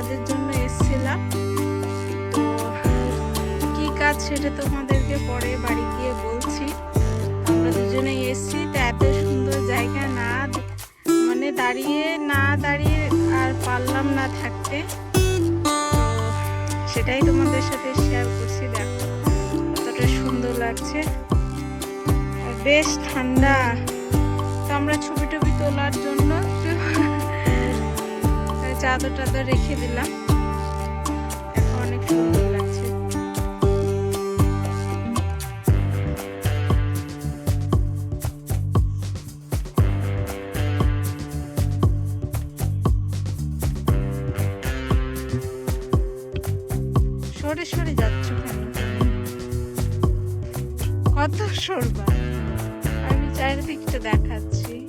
কাজের জন্য এসছিলাম। তো কী কাজ সেটা তোমাদেরকে পরে বাড়ি গিয়ে বলছি। আমরা দুজনে এসেছি, তো এত সুন্দর জায়গা না মানে দাঁড়িয়ে না দাঁড়িয়ে আর পারলাম না থাকতে। সেটাই তোমাদের সাথে শেয়ার করছি, দেখো কতটা সুন্দর লাগছে। বেশ ঠান্ডা। তো আমরা ছবি টবি তোলার জন্য চাদর টাদর রেখে দিলাম। অনেক সুন্দর লাগছে। সরে সরে যাচ্ছ কেন? কত সরবা? আমি চারিদিকটা দেখাচ্ছি।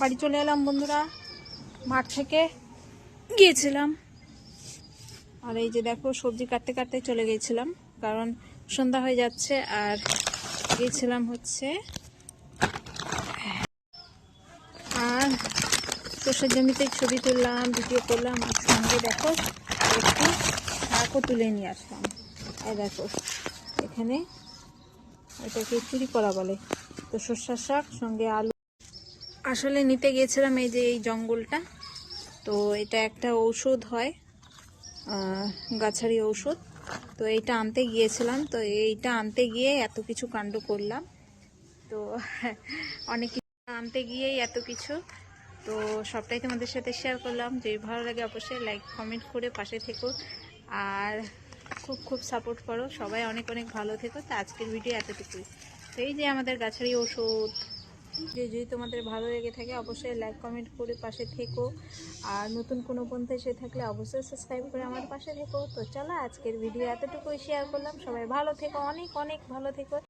বাড়ি চলে এলাম বন্ধুরা, মাঠ থেকে। গিয়েছিলাম। আর এই যে দেখো, সবজি কাটতে কাটতে চলে গিয়েছিলাম, কারণ সন্ধ্যা হয়ে যাচ্ছে, আর গিয়েছিলাম হচ্ছে আর তোষের জমিতে ছবি তুললাম, ভিডিও করলাম, আর সঙ্গে দেখো, একটু শাকও তুলে নিয়ে আসলাম। এই দেখো। এখানে। এটাকে চুরি করা বলে। তো সর্ষার শাক, সঙ্গে আলু। আসলে নিতে গিয়েছিলাম এই যে এই জঙ্গলটা। তো এটা একটা ঔষধ হয় গাছারি ঔষধ। তো এইটা আনতে গিয়েছিলাম। তো এইটা আনতে গিয়ে এত কিছু কাণ্ড করলাম। তো অনেক কিছু আনতে গিয়েই এত কিছু। তো সবটাই তোমাদের সাথে শেয়ার করলাম। যদি ভালো লাগে অবশ্যই লাইক কমেন্ট করে পাশে থেকো। আর খুব খুব সাপোর্ট করো। সবাই অনেক অনেক ভালো থেকো। তো আজকের ভিডিও এতটুকুই। তো এই যে আমাদের গাছারি ওষুধ, যে যদি তোমাদের ভালো লেগে থাকে, অবশ্যই লাইক কমেন্ট করে পাশে থেকো। আর নতুন কোনো বন্ধু এসে থাকলে অবশ্যই সাবস্ক্রাইব করে আমার পাশে থেকো। তো চলো আজকের ভিডিও এতটুকুই শেয়ার করলাম। সবাই ভালো থেকো, অনেক অনেক ভালো থেকো।